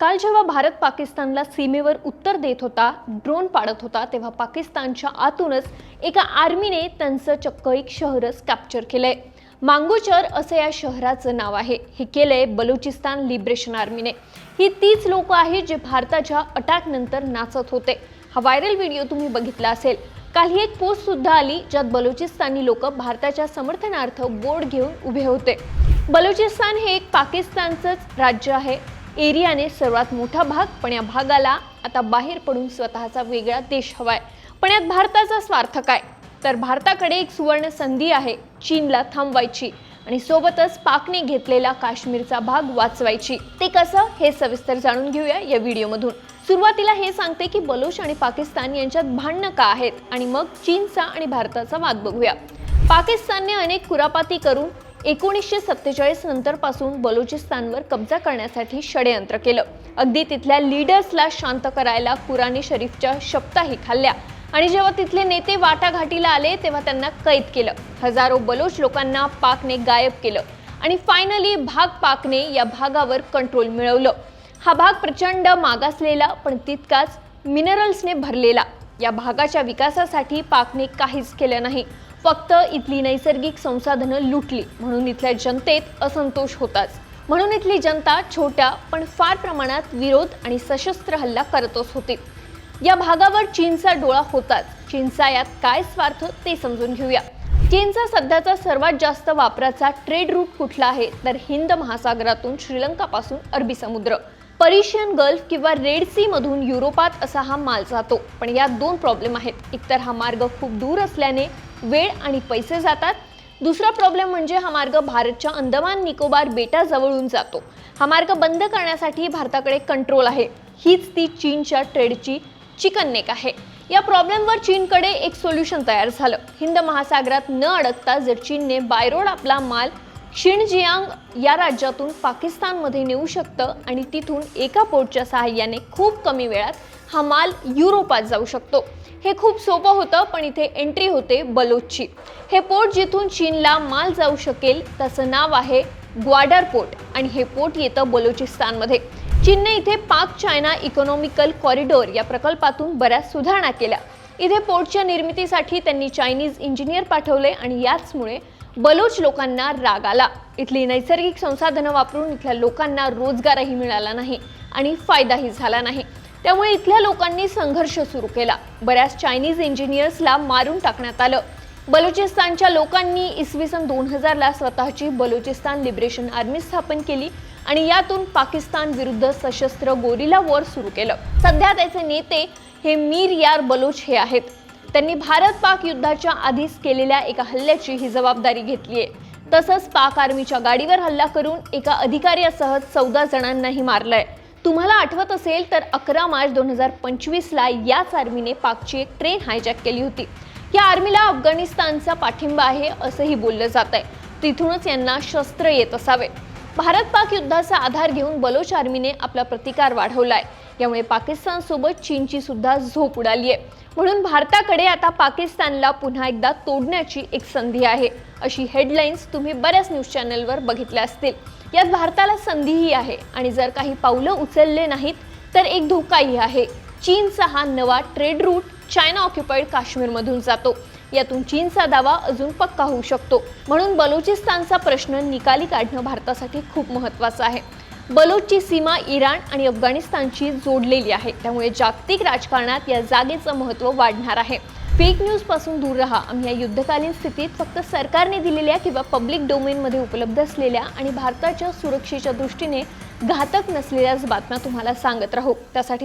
काल जेव्हा भारत पाकिस्तानला सीमेवर उत्तर देत होता ड्रोन पाडत होता तेव्हा पाकिस्तानच्या आतूनच एका आर्मीने त्यांचं चक्क एक शहरच कॅप्चर केलंय. मांगोचर असं या शहराचं नाव आहे. हे केलंय बलुचिस्तान लिबरेशन आर्मीने. ही तीच लोक आहेत जे भारताच्या अटॅकनंतर नाचत होते. हा व्हायरल व्हिडिओ तुम्ही बघितला असेल. काल ही एक पोस्ट सुद्धा आली ज्यात बलुचिस्तानी लोक भारताच्या समर्थनार्थ बोर्ड घेऊन उभे होते. बलुचिस्तान हे एक पाकिस्तानचंच राज्य आहे. एरियाने सर्वात मोठा भाग पण या भागाला आता बाहेर पडून स्वतःचा वेगळा देश हवाय. पण यात भारताचा स्वार्थ काय? तर भारताकडे एक सुवर्ण संधी आहे चीनला थांबवायची आणि सोबतच पाकने घेतलेला काश्मीरचा भाग वाचवायची. ते कसं? हे सविस्तर जाणून घेऊया या व्हिडिओमधून. सुरुवातीला हे सांगते की बलोच आणि पाकिस्तान यांच्यात भांडणं का आहेत? आणि मग चीनचा आणि भारताचा वाद बघूया. पाकिस्तानने अनेक कुरापाती करून एकोणीसशे सत्तेचाळीस नंतरपासून बलुचिस्तानवर कब्जा करण्यासाठी षडयंत्र केलं. अगदी तिथल्या लीडर्सला शांत करायला कुराणी शरीफच्या शब्दाही खाल्ल्या. आणि जेव्हा तिथले नेते वाटाघाटीला आले तेव्हा त्यांना कैद केलं. हजारो बलोच लोकांना पाकने गायब केलं. आणि फायनली भाग पाकने या भागावर कंट्रोल मिळवलं. हा भाग प्रचंड मागासलेला पण तितकाच मिनरल्सने भरलेला. या भागाच्या विकासासाठी पाकने काहीच केलं नाही. फक्त इथली नैसर्गिक संसाधनं लुटली. म्हणून इथल्या जनतेत असंतोष होताच. म्हणून इथली जनता छोट्या पण फार प्रमाणात विरोध आणि सशस्त्र हल्ला करतच होती. या भागावर चीनचा डोळा होताच. चीनचा यात काय स्वार्थ ते समजून घेऊया. चीनचा सध्याचा सर्वात जास्त वापराचा ट्रेड रूट कुठला आहे? तर हिंद महासागरातून श्रीलंकापासून अरबी समुद्र. परिशियन गल्फ किंवा रेड सी मधून युरोपात असा हा माल जातो. पण यात दोन प्रॉब्लेम आहेत. एकतर हा मार्ग खूप दूर असल्याने वेळ आणि पैसे जातात. दुसरा प्रॉब्लेम म्हणजे हा मार्ग भारतच्या अंदमान निकोबार बेटाजवळून जातो. हा मार्ग बंद करण्यासाठी भारताकडे कंट्रोल आहे. हीच ती चीनच्या ट्रेडची चिकन नेक आहे. या प्रॉब्लेमवर चीनकडे एक सोल्युशन तयार झालं. हिंद महासागरात न अडकता जर चीनने बायरोड आपला माल शिणजियांग या राज्यातून पाकिस्तानमध्ये नेऊ शकतं आणि तिथून एका पोर्टच्या सहाय्याने खूप कमी वेळात हा माल युरोपात जाऊ शकतो. हे खूप सोपं होतं पण इथे एंट्री होते बलोचची. हे पोर्ट जिथून चीनला माल जाऊ शकेल त्याचं नाव आहे ग्वाडर पोर्ट आणि हे पोर्ट येतं बलुचिस्तानमध्ये. चीनने इथे पाक चायना इकॉनॉमिकल कॉरिडॉर या प्रकल्पातून बऱ्याच सुधारणा केल्या. इथे पोर्टच्या निर्मितीसाठी त्यांनी चायनीज इंजिनियर पाठवले आणि याचमुळे बलोच लोकांना राग आला. इथली नैसर्गिक संसाधनं वापरून इथल्या लोकांना रोजगारही मिळाला नाही आणि फायदाही झाला नाही. त्यामुळे इथल्या लोकांनी संघर्ष सुरू केला. बऱ्याच चायनीज इंजिनियर्सला मारून टाकण्यात आलं. बलुचिस्तानच्या लोकांनी इसवी सन दोन हजारला स्वतःची बलुचिस्तान लिबरेशन आर्मी स्थापन केली आणि यातून पाकिस्तान विरुद्ध सशस्त्र गोरिला वॉर सुरू केलं. सध्या त्याचे नेते हे मीर यार बलोच हे आहेत. त्यांनी भारत पाक युद्धाच्या आधीच केलेल्या एका हल्ल्याची ही जबाबदारी घेतली आहे. तसंच पाक आर्मीच्या गाडीवर हल्ला करून एका अधिकाऱ्यासह चौदा जणांनाही मारलंय. तुम्हाला आठवत असेल तर अकरा मार्च दोन हजार पंचवीसला याच आर्मीने पाकची एक ट्रेन हायजॅक केली होती. या आर्मीला अफगाणिस्तानचा पाठिंबा आहे असंही बोललं जात आहे. तिथूनच यांना शस्त्र येत असावे. भारत पाक युद्धाचा आधार घेऊन बलोच आर्मीने आपला प्रतिकार वाढवलाय. यामुळे पाकिस्तान सोबत चीनची सुद्धा झोप उडाली आहे. म्हणून भारताकडे आता पाकिस्तानला पुन्हा एकदा तोडण्याची एक संधी आहे. अशी हेडलाईन्स तुम्ही बऱ्याच न्यूज चॅनलवर बघितल्या असतील. यात भारताला संधीही आहे आणि जर काही पावलं उचलले नाहीत तर एक धोकाही आहे. चीनचा हा नवा ट्रेड रूट चायना ऑक्युपाईड काश्मीरमधून जातो. यातून चीनचा दावा अजून पक्का होऊ शकतो. म्हणून बलुचिस्तानचा प्रश्न निकाली काढणं भारतासाठी खूप महत्त्वाचं आहे. बलोचची सीमा इराण आणि अफगाणिस्तानशी जोडलेली आहे. त्यामुळे जागतिक राजकारणात या जागेचं महत्त्व वाढणार आहे. फेक न्यूजपासून दूर राहा. आम्ही या युद्धकालीन स्थितीत फक्त सरकारने दिलेल्या किंवा पब्लिक डोमेनमध्ये उपलब्ध असलेल्या आणि भारताच्या सुरक्षेच्या दृष्टीने घातक नसलेल्याच बातम्या तुम्हाला सांगत राहू. त्यासाठी